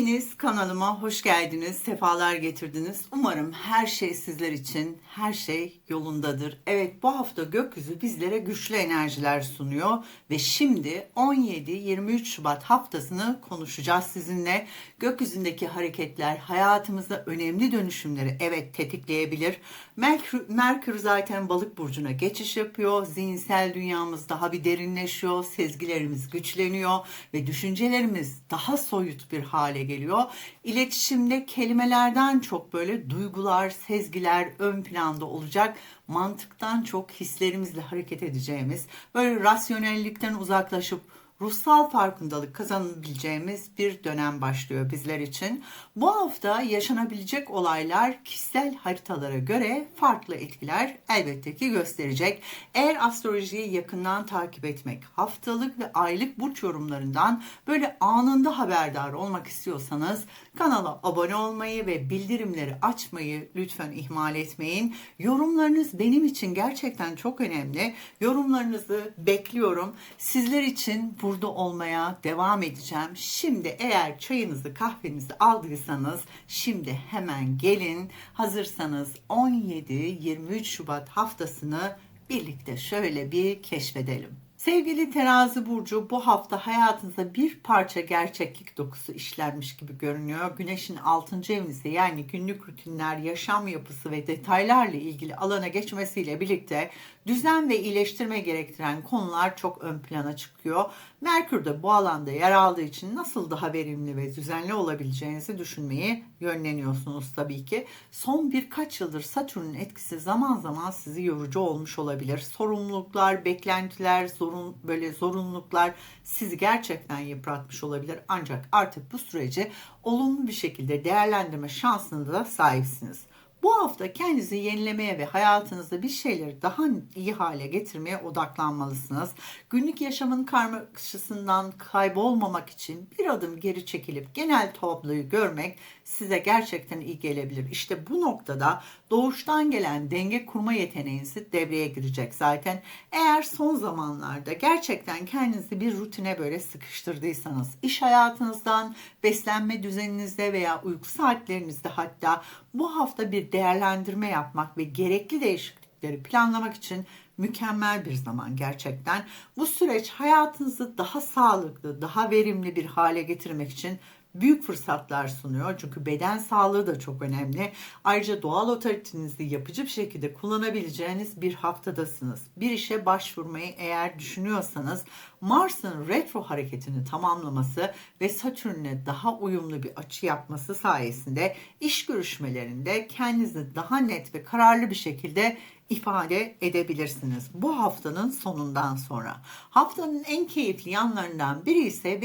Hepiniz kanalıma hoş geldiniz, sefalar getirdiniz. Umarım her şey sizler için, her şey yolundadır. Evet bu hafta gökyüzü bizlere güçlü enerjiler sunuyor ve şimdi 17-23 Şubat haftasını konuşacağız sizinle. Gökyüzündeki hareketler hayatımızda önemli dönüşümleri evet tetikleyebilir. Merkür, Merkür zaten balık burcuna geçiş yapıyor. Zihinsel dünyamız daha bir derinleşiyor, sezgilerimiz güçleniyor ve düşüncelerimiz daha soyut bir hale geliyor. İletişimde kelimelerden çok böyle duygular, sezgiler ön planda olacak. Mantıktan çok hislerimizle hareket edeceğimiz, böyle rasyonellikten uzaklaşıp ruhsal farkındalık kazanabileceğimiz bir dönem başlıyor bizler için. Bu hafta yaşanabilecek olaylar kişisel haritalara göre farklı etkiler elbette ki gösterecek. Eğer astrolojiyi yakından takip etmek, haftalık ve aylık burç yorumlarından böyle anında haberdar olmak istiyorsanız kanala abone olmayı ve bildirimleri açmayı lütfen ihmal etmeyin. Yorumlarınız benim için gerçekten çok önemli. Yorumlarınızı bekliyorum. Sizler için bu burada olmaya devam edeceğim. Şimdi eğer çayınızı kahvenizi aldıysanız şimdi hemen gelin. Hazırsanız 17-23 Şubat haftasını birlikte şöyle bir keşfedelim. Sevgili terazi burcu bu hafta hayatınızda bir parça gerçeklik dokusu işlenmiş gibi görünüyor. Güneşin 6. evinizde yani günlük rutinler, yaşam yapısı ve detaylarla ilgili alana geçmesiyle birlikte düzen ve iyileştirme gerektiren konular çok ön plana çıkıyor. Merkür de bu alanda yer aldığı için nasıl daha verimli ve düzenli olabileceğinizi düşünmeyi yönleniyorsunuz tabii ki. Son birkaç yıldır Satürn'ün etkisi zaman zaman sizi yorucu olmuş olabilir. Sorumluluklar, beklentiler, zorun böyle zorunluluklar sizi gerçekten yıpratmış olabilir. Ancak artık bu süreci olumlu bir şekilde değerlendirme şansına da sahipsiniz. Bu hafta kendinizi yenilemeye ve hayatınızda bir şeyleri daha iyi hale getirmeye odaklanmalısınız. Günlük yaşamın karmaşasından kaybolmamak için bir adım geri çekilip genel tabloyu görmek size gerçekten iyi gelebilir. İşte bu noktada doğuştan gelen denge kurma yeteneğiniz devreye girecek zaten. Eğer son zamanlarda gerçekten kendinizi bir rutine böyle sıkıştırdıysanız, iş hayatınızdan, beslenme düzeninizde veya uyku saatlerinizde hatta bu hafta bir değerlendirme yapmak ve gerekli değişiklikleri planlamak için mükemmel bir zaman gerçekten. Bu süreç hayatınızı daha sağlıklı, daha verimli bir hale getirmek için büyük fırsatlar sunuyor. Çünkü beden sağlığı da çok önemli. Ayrıca doğal otoritenizi yapıcı bir şekilde kullanabileceğiniz bir haftadasınız. Bir işe başvurmayı eğer düşünüyorsanız Mars'ın retro hareketini tamamlaması ve Satürn'e daha uyumlu bir açı yapması sayesinde iş görüşmelerinde kendinizi daha net ve kararlı bir şekilde ifade edebilirsiniz bu haftanın sonundan sonra. Haftanın en keyifli yanlarından biri ise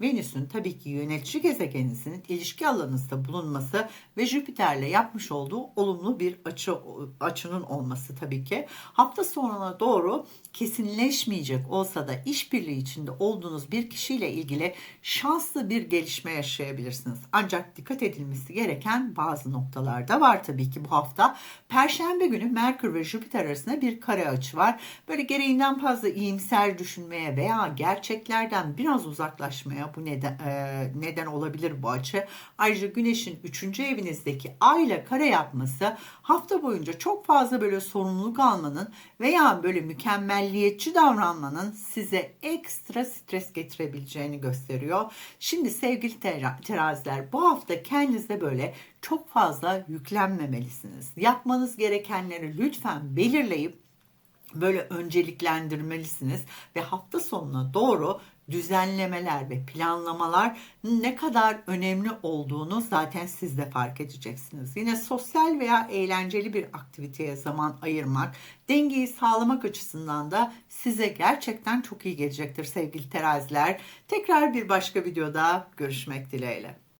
Venüs'ün tabii ki yönetici gezegeninizin ilişki alanınızda bulunması ve Jüpiter'le yapmış olduğu olumlu bir açı açının olması tabii ki. Hafta sonuna doğru kesinleşmeyecek olsa da işbirliği içinde olduğunuz bir kişiyle ilgili şanslı bir gelişme yaşayabilirsiniz. Ancak dikkat edilmesi gereken bazı noktalar da var tabii ki bu hafta. Perşembe günü Merkür ve Jüpiter arasında bir kare açı var. Böyle gereğinden fazla iyimser düşünmeye veya gerçeklerden biraz uzaklaşmaya bu neden, e, neden olabilir bu açı. Ayrıca Güneş'in 3. evinizdeki ay ile kare yapması hafta boyunca çok fazla böyle sorumluluk almanın veya böyle mükemmelliyetçi davranmanın size ekstra stres getirebileceğini gösteriyor. Şimdi sevgili teraziler bu hafta kendinizde böyle çok fazla yüklenmemelisiniz. Yapmanız gerekenleri lütfen belirleyip böyle önceliklendirmelisiniz ve hafta sonuna doğru düzenlemeler ve planlamalar ne kadar önemli olduğunu zaten siz de fark edeceksiniz. Yine sosyal veya eğlenceli bir aktiviteye zaman ayırmak, dengeyi sağlamak açısından da size gerçekten çok iyi gelecektir sevgili teraziler. Tekrar bir başka videoda görüşmek dileğiyle.